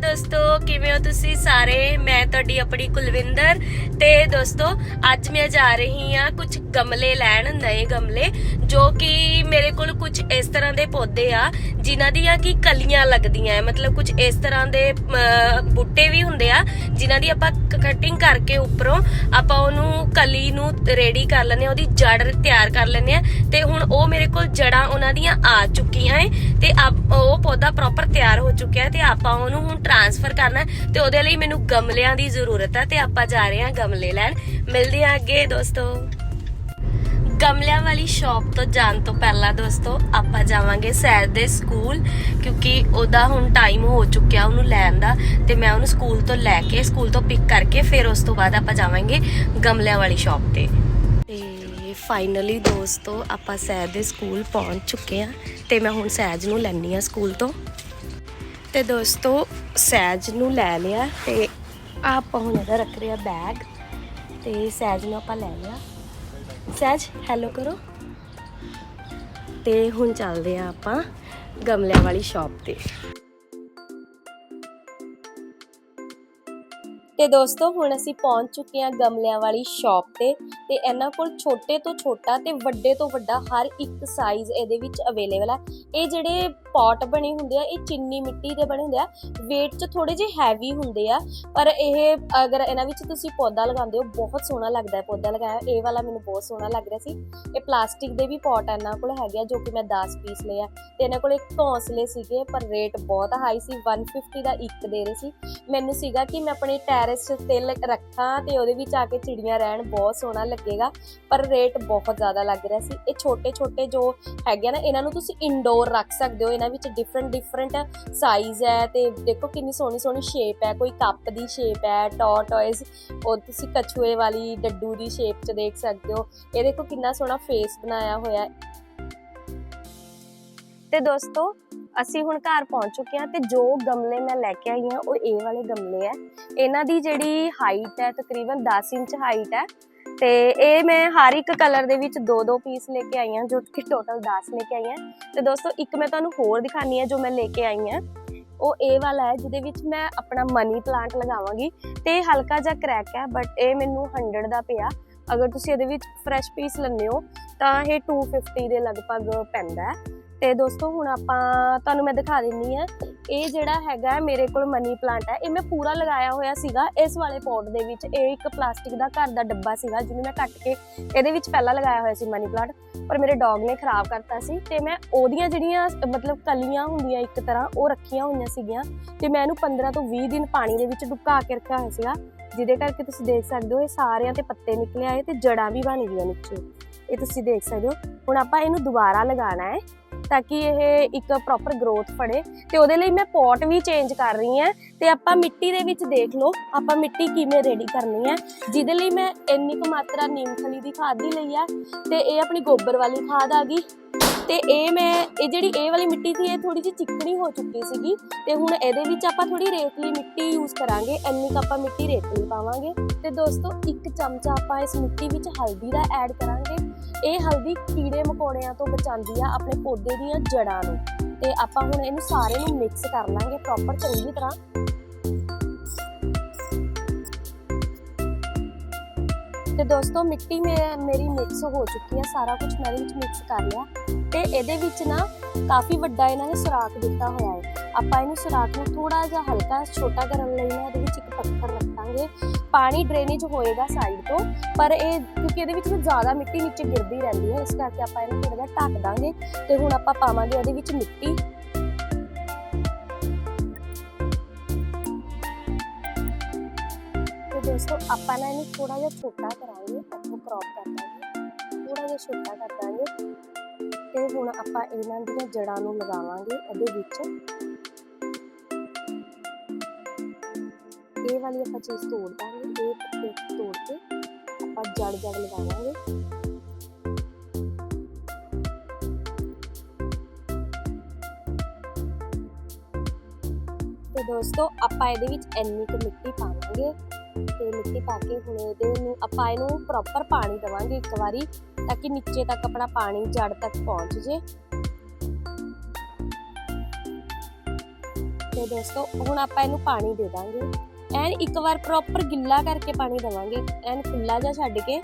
ਦੋਸਤੋ, ਕਿਵੇਂ ਹੋ ਤੁਸੀਂ ਸਾਰੇ? ਮੈਂ ਤੁਹਾਡੀ ਆਪਣੀ ਕੁਲਵਿੰਦਰ ਤੇ ਦੋਸਤੋ, ਅੱਜ ਮੈਂ ਜਾ ਰਹੀ ਹਾਂ ਕੁਝ ਗਮਲੇ ਲੈਣ, ਨਵੇਂ ਗਮਲੇ। ਜੋ ਕਿ ਮੇਰੇ ਕੋਲ ਕੁਝ ਇਸ ਤਰ੍ਹਾਂ ਦੇ ਪੌਦੇ ਆ, ਜਿਨ੍ਹਾਂ ਦੀਆਂ ਕਿ ਕਲੀਆਂ ਲੱਗਦੀਆਂ ਹੈ ਮਤਲਬ ਕੁਝ ਇਸ ਤਰ੍ਹਾਂ ਦੇ ਬੂਟੇ ਵੀ ਹੁੰਦੇ ਆ, ਜਿਨ੍ਹਾਂ ਦੀ ਆਪਾਂ ਕਟਿੰਗ ਕਰਕੇ ਉੱਪਰੋਂ ਆਪਾਂ ਉਹਨੂੰ ਕਲੀ ਨੂੰ ਰੈਡੀ ਕਰ ਲੈਂਦੇ ਆ, ਉਹਦੀ ਜੜ ਤਿਆਰ ਕਰ ਲੈਂਦੇ ਆ। ਤੇ ਹੁਣ ਉਹ ਮੇਰੇ ਕੋਲ ਜੜਾਂ ਉਹਨਾਂ ਦੀਆਂ ਆ ਚੁੱਕੀਆਂ ਏ ਤੇ ਆਪ- ਉਹ ਪੌਦਾ ਪ੍ਰੋਪਰ ਤਿਆਰ ਹੋ ਚੁੱਕਿਆ ਤੇ ਆਪਾਂ ਉਹਨੂੰ ਹੁਣ ਟ੍ਰਾਂਸਫਰ ਕਰਨਾ ਤੇ ਉਹਦੇ ਲਈ ਮੈਨੂੰ ਗਮਲਿਆਂ ਦੀ ਜ਼ਰੂਰਤ ਹੈ ਤੇ ਆਪਾਂ ਜਾ ਰਹੇ ਹਾਂ ਗਮਲੇ ਲੈਣ। ਮਿਲਦੇ ਹਾਂ ਅੱਗੇ, ਦੋਸਤੋ। ਗਮਲਿਆਂ ਵਾਲੀ ਸ਼ਾਪ ਤੋਂ ਜਾਣ ਤੋਂ ਪਹਿਲਾਂ ਦੋਸਤੋ, ਆਪਾਂ ਜਾਵਾਂਗੇ ਸੈਰ ਦੇ ਸਕੂਲ, ਕਿਉਂਕਿ ਉਹਦਾ ਹੁਣ ਟਾਈਮ ਹੋ ਚੁੱਕਿਆ ਉਹਨੂੰ ਲੈਣ ਦਾ, ਤੇ ਮੈਂ ਉਹਨੂੰ ਸਕੂਲ ਤੋਂ ਲੈ ਕੇ, ਸਕੂਲ ਤੋਂ ਪਿਕ ਕਰਕੇ ਫਿਰ ਉਸ ਤੋਂ ਬਾਅਦ ਆਪਾਂ ਜਾਵਾਂਗੇ ਗਮਲਿਆਂ ਵਾਲੀ ਸ਼ਾਪ ਤੇ। ਤੇ ਫਾਈਨਲੀ ਦੋਸਤੋ, ਆਪਾਂ ਸੈਰ ਦੇ ਸਕੂਲ ਪਹੁੰਚ ਚੁੱਕੇ ਆ ਤੇ ਮੈਂ ਹੁਣ ਸਹਿਜ ਨੂੰ ਲੈਣੀ ਆ ਸਕੂਲ ਤੋਂ। ਤੇ ਦੋਸਤੋ ਸਹਿਜ ਨੂੰ ਲੈ ਲਿਆ, ਤੇ ਆਪਾਂ ਹੁਣ ਇਹਦਾ ਰੱਖ ਰਿਹਾ ਬੈਗ ਤੇ ਸਹਿਜ ਨੂੰ ਆਪਾਂ ਲੈ ਲਿਆ। ਸਹਿਜ ਹੈਲੋ ਕਰੋ। ਤੇ ਹੁਣ ਚੱਲਦੇ ਆ ਆਪਾਂ ਗਮਲਿਆਂ ਵਾਲੀ ਸ਼ਾਪ ਤੇ। ਤੇ ਦੋਸਤੋ, ਹੁਣ ਅਸੀਂ ਪਹੁੰਚ ਚੁੱਕੇ ਹਾਂ ਗਮਲਿਆਂ ਵਾਲੀ ਸ਼ਾਪ ਤੇ। ਤੇ ਇਹਨਾਂ ਕੋਲ ਛੋਟੇ ਤੋਂ ਛੋਟਾ ਤੇ ਵੱਡੇ ਤੋਂ ਵੱਡਾ ਹਰ ਇੱਕ ਸਾਈਜ਼ ਇਹਦੇ ਵਿੱਚ ਅਵੇਲੇਬਲ ਹੈ ਇਹ ਜਿਹੜੇ ਪੌਟ ਬਣੇ ਹੁੰਦੇ ਆ, ਇਹ ਚਿੰਨੀ ਮਿੱਟੀ ਦੇ ਬਣੇ ਹੁੰਦੇ ਆ। weight 'ਚ ਥੋੜੇ ਜਿਹੇ ਹੈਵੀ ਹੁੰਦੇ ਆ, ਪਰ ਇਹ ਅਗਰ ਇਹਨਾਂ ਵਿੱਚ ਤੁਸੀਂ ਪੌਦਾ ਲਗਾਉਂਦੇ ਹੋ, ਬਹੁਤ ਸੋਹਣਾ ਲੱਗਦਾ ਹੈ ਪੌਦਾ ਲਗਾਇਆ। ਇਹ ਵਾਲਾ ਮੈਨੂੰ ਬਹੁਤ ਸੋਹਣਾ ਲੱਗ ਰਿਹਾ ਸੀ। ਇਹ ਪਲਾਸਟਿਕ ਦੇ ਵੀ ਪੌਟ ਇਹਨਾਂ ਕੋਲ ਹੈਗੇ ਆ, ਜੋ ਕਿ ਮੈਂ 10 ਪੀਸ ਲਏ ਆ। ਤੇ ਇਹਨਾਂ ਕੋਲ ਇੱਕ ਘੌਂਸਲੇ ਸੀਗੇ, ਪਰ ਰੇਟ ਬਹੁਤ ਹਾਈ ਸੀ 150 ਦਾ ਇੱਕ ਦੇ ਰਹੇ ਸੀ। ਮੈਨੂੰ ਸੀਗਾ ਕਿ ਮੈਂ ਆਪਣੇ ਟੈਰੇਸ ਤੇ ਲ- ਰੱਖਾਂ ਤੇ ਉਹਦੇ ਵਿੱਚ ਆ ਕੇ ਚਿੜੀਆਂ ਰਹਿਣ, ਬਹੁਤ ਸੋਹਣਾ ਲੱਗੇਗਾ। ਪਰ ਰੇਟ ਬਹੁਤ ਜ਼ਿਆਦਾ ਲੱਗ ਰਿਹਾ ਸੀ। ਇਹ ਛੋਟੇ ਛੋਟੇ ਜੋ ਹੈਗੇ ਆ ਨਾ, ਇਹਨਾਂ ਨੂੰ ਤੁਸੀਂ ਇਨਡੋਰ ਰੱਖ ਸਕਦੇ ਹੋ ਇਹਨਾਂ ਵਿੱਚ ਡਿਫਰੈਂਟ ਡਿਫਰੈਂਟ ਸਾਈਜ਼ ਹੈ ਤੇ ਦੇਖੋ ਕਿੰਨੀ ਸੋਹਣੀ ਸੋਹਣੀ ਸ਼ੇਪ ਹੈ, ਕੋਈ ਕੱਪ ਦੀ ਸ਼ੇਪ ਹੈ ਟੌਰਟੋਇਜ਼ ਉਹ ਤੁਸੀਂ ਕਛੂਏ ਵਾਲੀ ਡੱਡੂ ਦੀ ਸ਼ੇਪ 'ਚ ਦੇਖ ਸਕਦੇ ਹੋ। ਇਹ ਦੇਖੋ ਕਿੰਨਾ ਸੋਹਣਾ ਫੇਸ ਬਣਾਇਆ ਹੋਇਆ ਹੈ। ਤੇ ਦੋਸਤੋ, ਅਸੀਂ ਹੁਣ ਘਰ ਪਹੁੰਚ ਚੁੱਕੇ ਹਾਂ ਤੇ ਜੋ ਗਮਲੇ ਮੈਂ ਲੈ ਕੇ ਆਈ ਹਾਂ, ਉਹ ਇਹ ਵਾਲੇ ਗਮਲੇ ਹੈ। ਇਹਨਾਂ ਦੀ ਜਿਹੜੀ ਹਾਈਟ ਹੈ, ਤਕਰੀਬਨ 10 ਇੰਚ ਹਾਈਟ ਹੈ। ਤੇ ਇਹ ਮੈਂ ਹਰ ਇੱਕ ਕਲਰ ਦੇ ਵਿੱਚ ਦੋ ਦੋ ਪੀਸ ਲੈ ਕੇ ਆਈ ਹਾਂ, ਜੋ ਕਿ ਟੋਟਲ 10 ਲੈ ਕੇ ਆਈ ਹਾਂ। ਤੇ ਦੋਸਤੋ, ਇੱਕ ਮੈਂ ਤੁਹਾਨੂੰ ਹੋਰ ਦਿਖਾਣੀ ਹੈ ਜੋ ਮੈਂ ਲੈ ਕੇ ਆਈ ਹਾਂ। ਉਹ ਇਹ ਵਾਲਾ ਹੈ, ਜਿਹਦੇ ਵਿੱਚ ਮੈਂ ਆਪਣਾ ਮਨੀ ਪਲਾਂਟ ਲਗਾਵਾਂਗੀ। ਤੇ ਇਹ ਹਲਕਾ ਜਿਹਾ ਕਰੈਕ ਹੈ ਬਟ ਇਹ ਮੈਨੂੰ 100 ਦਾ ਪਿਆ। ਅਗਰ ਤੁਸੀਂ ਇਹਦੇ ਵਿੱਚ ਫਰੈਸ਼ ਪੀਸ ਲੈਂਦੇ ਹੋ, ਤਾਂ ਇਹ 250 ਦੇ ਲਗਭਗ ਪੈਂਦਾ ਹੈ। ਤੇ ਦੋਸਤੋ, ਹੁਣ ਆਪਾਂ, ਤੁਹਾਨੂੰ ਮੈਂ ਦਿਖਾ ਦਿੰਨੀ ਆ ਇਹ ਜਿਹੜਾ ਹੈਗਾ ਮੇਰੇ ਕੋਲ ਮਨੀ ਪਲਾਂਟ ਹੈ। ਇਹ ਮੈਂ ਪੂਰਾ ਲਗਾਇਆ ਹੋਇਆ ਸੀਗਾ ਇਸ ਵਾਲੇ ਪੋਟ ਦੇ ਵਿੱਚ। ਇਹ ਇੱਕ ਪਲਾਸਟਿਕ ਦਾ ਘਰ ਦਾ ਡੱਬਾ ਸੀਗਾ, ਜਿਹਨੂੰ ਮੈਂ ਕੱਟ ਕੇ ਇਹਦੇ ਵਿੱਚ ਪਹਿਲਾਂ ਲਗਾਇਆ ਹੋਇਆ ਸੀ ਮਨੀ ਪਲਾਂਟ ਪਰ ਮੇਰੇ ਡੌਗ ਨੇ ਖਰਾਬ ਕਰਤਾ ਸੀ ਤੇ ਮੈਂ ਉਹਦੀਆਂ ਜਿਹੜੀਆਂ, ਮਤਲਬ ਕਲੀਆਂ ਹੁੰਦੀਆਂ ਇੱਕ ਤਰ੍ਹਾਂ, ਉਹ ਰੱਖੀਆਂ ਹੋਈਆਂ ਸੀਗੀਆਂ। ਤੇ ਮੈਂ ਇਹਨੂੰ 15 ਤੋਂ 20 ਦਿਨ ਪਾਣੀ ਦੇ ਵਿੱਚ ਡੁੱਕਾ ਕੇ ਰੱਖਿਆ ਹੋਇਆ ਸੀਗਾ। ਜਿਹਦੇ ਕਰਕੇ ਤੁਸੀਂ ਦੇਖ ਸਕਦੇ ਹੋ, ਇਹ ਸਾਰਿਆਂ ਤੇ ਪੱਤੇ ਨਿਕਲੇ ਆਏ ਤੇ ਜੜਾਂ ਵੀ ਬਣ ਗਈਆਂ ਨੀਚੇ। ਇਹ ਤੁਸੀਂ ਦੇਖ ਸਕਦੇ ਹੋ। ਹੁਣ ਆਪਾਂ ਇਹਨੂੰ ਦੁਬਾਰਾ ਲਗਾਉਣਾ ਹੈ। ਤਾਂ ਕਿ ਇਹ ਇੱਕ ਪ੍ਰੋਪਰ ਗਰੋਥ ਫੜੇ ਤੇ ਉਹਦੇ ਲਈ ਮੈਂ ਪੋਟ ਵੀ ਚੇਂਜ ਕਰ ਰਹੀ ਹਾਂ ਤੇ ਆਪਾਂ ਮਿੱਟੀ ਦੇ ਵਿੱਚ ਦੇਖ ਲਓ, ਆਪਾਂ ਮਿੱਟੀ ਕਿਵੇਂ ਰੈਡੀ ਕਰਨੀ ਹੈ। ਜਿਹਦੇ ਲਈ ਮੈਂ ਇੰਨੀ ਕੁ ਮਾਤਰਾ ਨੀਮਖਲੀ ਦੀ ਖਾਦ ਦੀ ਲਈ ਆ ਤੇ ਇਹ ਆਪਣੀ ਗੋਬਰ ਵਾਲੀ ਖਾਦ ਆ ਗਈ। ਤੇ ਇਹ ਮੈਂ, ਇਹ ਜਿਹੜੀ ਇਹ ਵਾਲੀ ਮਿੱਟੀ ਸੀ, ਇਹ ਥੋੜੀ ਜਿਹੀ ਚਿਕਨੀ ਹੋ ਚੁੱਕੀ ਸੀਗੀ ਤੇ ਹੁਣ ਇਹਦੇ ਵਿੱਚ ਆਪਾਂ ਥੋੜੀ ਰੇਤਲੀ ਮਿੱਟੀ ਯੂਜ਼ ਕਰਾਂਗੇ, ਇੰਨੀ ਕੁ ਆਪਾਂ ਮਿੱਟੀ ਰੇਤਲੀ ਪਾਵਾਂਗੇ। ਤੇ ਦੋਸਤੋ, ਇੱਕ ਚਮਚਾ ਆਪਾਂ ਇਸ ਮਿੱਟੀ ਵਿੱਚ ਹਲਦੀ ਦਾ ਐਡ ਕਰਾਂਗੇ। ਇਹ ਹਲਦੀ ਕੀੜੇ ਮਕੌੜਿਆਂ ਤੋਂ ਬਚਾਉਂਦੀ ਆ ਆਪਣੇ ਪੌਦੇ ਦੀਆਂ ਜੜਾਂ ਨੂੰ। ਤੇ ਆਪਾਂ ਹੁਣ ਇਹਨੂੰ ਸਾਰੇ ਨੂੰ ਮਿਕਸ ਕਰ ਲਾਂਗੇ ਪ੍ਰੋਪਰ ਚੰਗੀ ਤਰ੍ਹਾਂ। ਤੇ ਦੋਸਤੋ, ਮਿੱਟੀ ਮੇ- ਮੇਰੀ ਮਿਕਸ ਹੋ ਚੁੱਕੀ ਹੈ ਸਾਰਾ ਕੁਝ ਮੈਂ ਇਹਦੇ ਵਿੱਚ ਮਿਕਸ ਕਰ ਲਿਆ। ਤੇ ਇਹਦੇ ਵਿੱਚ ਨਾ ਕਾਫੀ ਵੱਡਾ ਇਹਨਾਂ ਨੇ ਸੁਰਾਖ ਦਿੱਤਾ ਹੋਇਆ ਹੈ। ਆਪਾਂ ਇਹਨੂੰ ਸੁਰਾਖ ਨੂੰ ਥੋੜਾ ਜਿਹਾ ਹਲਕਾ, ਛੋਟਾ ਕਰਨ ਲਈ ਨਾ ਇਹਦੇ ਵਿੱਚ ਇੱਕ ਪੱਥਰ ਰੱਖਾਂਗੇ। ਪਾਣੀ ਡਰੇਨੇਜ ਹੋਏਗਾ ਸਾਈਡ ਤੋਂ, ਪਰ ਇਹ ਕਿਉਂਕਿ ਇਹਦੇ ਵਿੱਚ ਨਾ ਜ਼ਿਆਦਾ ਮਿੱਟੀ ਨੀਚੇ ਗਿਰਦੀ ਰਹਿੰਦੀ ਹੈ, ਇਸ ਕਰਕੇ ਆਪਾਂ ਇਹਨੂੰ ਥੋੜਾ ਜਿਹਾ ਢੱਕ ਦਾਂਗੇ ਤੇ ਹੁਣ ਆਪਾਂ ਪਾਵਾਂਗੇ ਇਹਦੇ ਵਿੱਚ ਮਿੱਟੀ। ਦੋਸਤੋ, ਆਪਾਂ ਨਾ ਇਹਨੂੰ ਥੋੜਾ ਜਿਹਾ ਛੋਟਾ ਕਰਾਂਗੇ, ਇੱਥੋਂ ਕ੍ਰੌਪ ਕਰ ਦਾਂਗੇ। ਥੋੜਾ ਜਿਹਾ ਛੋਟਾ ਕਰ ਦਾਂਗੇ। ਤੇ ਹੁਣ ਆਪਾਂ ਇਹਨਾਂ ਦੀਆਂ ਜੜਾਂ ਨੂੰ ਲਗਾਵਾਂਗੇ ਇਹਦੇ ਵਿੱਚ। ਇਹ ਵਾਲੀ ਆਪਾਂ ਚੀਜ਼ ਤੋੜ ਦਾਂਗੇ, ਇਹ ਪੱਤੇ ਤੋੜ ਕੇ ਆਪਾਂ ਜੜ ਜੜ ਲਗਾਵਾਂਗੇ। ਤੇ ਦੋਸਤੋ, ਆਪਾਂ ਇਹਦੇ ਵਿੱਚ ਇੰਨੀ ਕੁ ਮਿੱਟੀ ਪਾਵਾਂਗੇ। ਤੇ ਮਿੱਟੀ ਪਾ ਕੇ ਹੁਣ ਇਹਦੇ ਨੂੰ ਆਪਾਂ ਇਹਨੂੰ ਪ੍ਰੋਪਰ ਪਾਣੀ ਦੇਵਾਂਗੇ ਇੱਕ ਵਾਰੀ। ਤਾਂ ਕਿ ਨੀਚੇ ਤੱਕ ਆਪਣਾ ਪਾਣੀ ਜੜ ਤੱਕ ਪਹੁੰਚ ਜੇ। ਤੇ ਦੋਸਤੋ, ਹੁਣ ਆਪਾਂ ਇਹਨੂੰ ਪਾਣੀ ਦੇ ਦਾਂਗੇ। ਐਨ ਇੱਕ ਵਾਰ ਪ੍ਰੋਪਰ ਗਿੱਲਾ ਕਰਕੇ ਪਾਣੀ ਦੇਵਾਂਗੇ। ਐਨ ਖੁੱਲਾ ਜਿਹਾ ਛੱਡ ਕੇ।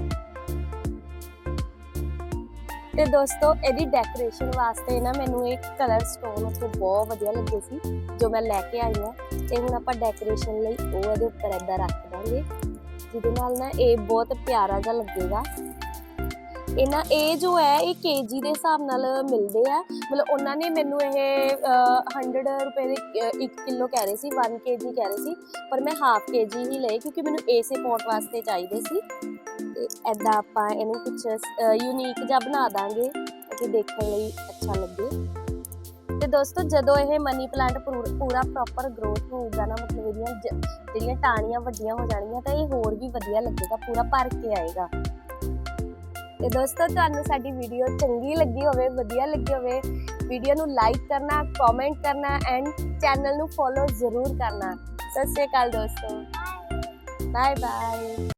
ਤੇ ਦੋਸਤੋ, ਇਹਦੀ ਡੈਕੋਰੇਸ਼ਨ ਵਾਸਤੇ ਨਾ ਮੈਨੂੰ ਇਹ ਕਲਰ ਸਟੋਨ ਉੱਥੇ ਬਹੁਤ ਵਧੀਆ ਲੱਗੇ ਸੀ, ਜੋ ਮੈਂ ਲੈ ਕੇ ਆਈ ਹਾਂ। ਤੇ ਹੁਣ ਆਪਾਂ ਡੈਕੋਰੇਸ਼ਨ ਲਈ ਉਹ ਇਹਦੇ ਉੱਪਰ ਏਦਾਂ ਰੱਖ ਦਾਂਗੇ। ਜਿਹਦੇ ਨਾਲ ਨਾ ਇਹ ਬਹੁਤ ਪਿਆਰਾ ਜਿਹਾ ਲੱਗੇਗਾ। ਇਹਨਾਂ ਇਹ ਜੋ ਹੈ ਇਹ ਕੇਜੀ ਦੇ ਹਿਸਾਬ ਨਾਲ ਮਿਲਦੇ ਆ। ਮਤਲਬ ਉਹਨਾਂ ਨੇ ਮੈਨੂੰ ਇਹ ਅਹ, 100 ਰੁਪਏ ਦੇ 1 ਕਿਲੋ ਕਹਿ ਰਹੇ ਸੀ 1 ਕੇਜੀ ਕਹਿ ਰਹੇ ਸੀ ਪਰ ਮੈਂ ਹਾਫ ਕੇਜੀ ਹੀ ਲਏ ਕਿਉਂਕਿ ਮੈਨੂੰ ਇਸੇ ਪੋਟ ਵਾਸਤੇ ਚਾਹੀਦੇ ਸੀ। ਤੇ ਐਦਾਂ ਆਪਾਂ ਇਹਨੂੰ ਕੁਝ ਯੂਨੀਕ ਜਿਹਾ ਬਣਾ ਦਾਂਗੇ ਕਿ ਦੇਖਣ ਲਈ ਅੱਛਾ ਲੱਗੇ। ਤੇ ਦੋਸਤੋ ਜਦੋਂ ਇਹ ਮਨੀ ਪਲਾਂਟ ਪੂਰਾ ਪ੍ਰੋਪਰ ਗਰੋਥ ਹੋਊਗਾ ਨਾ ਮਤਲਬ ਇਹਦੀਆਂ ਜ- ਜਿਹੜੀਆਂ ਟਾਹਣੀਆਂ ਵੱਡੀਆਂ ਹੋ ਜਾਣਗੀਆਂ ਤਾਂ ਇਹ ਹੋਰ ਵੀ ਵਧੀਆ ਲੱਗੇਗਾ ਪੂਰਾ ਭਰ ਕੇ ਆਏਗਾ। ਤੇ ਦੋਸਤੋ ਤੁਹਾਨੂੰ ਸਾਡੀ ਵੀਡੀਓ ਚੰਗੀ ਲੱਗੀ ਹੋਵੇ ਵਧੀਆ ਲੱਗੀ ਹੋਵੇ ਵੀਡੀਓ ਨੂੰ ਲਾਈਕ ਕਰਨਾ ਕਮੈਂਟ ਕਰਨਾ ਐਂਡ ਚੈਨਲ ਨੂੰ ਫੋਲੋ ਜ਼ਰੂਰ ਕਰਨਾ। ਸਤਿ ਸ਼੍ਰੀ ਅਕਾਲ ਦੋਸਤੋ। Bye bye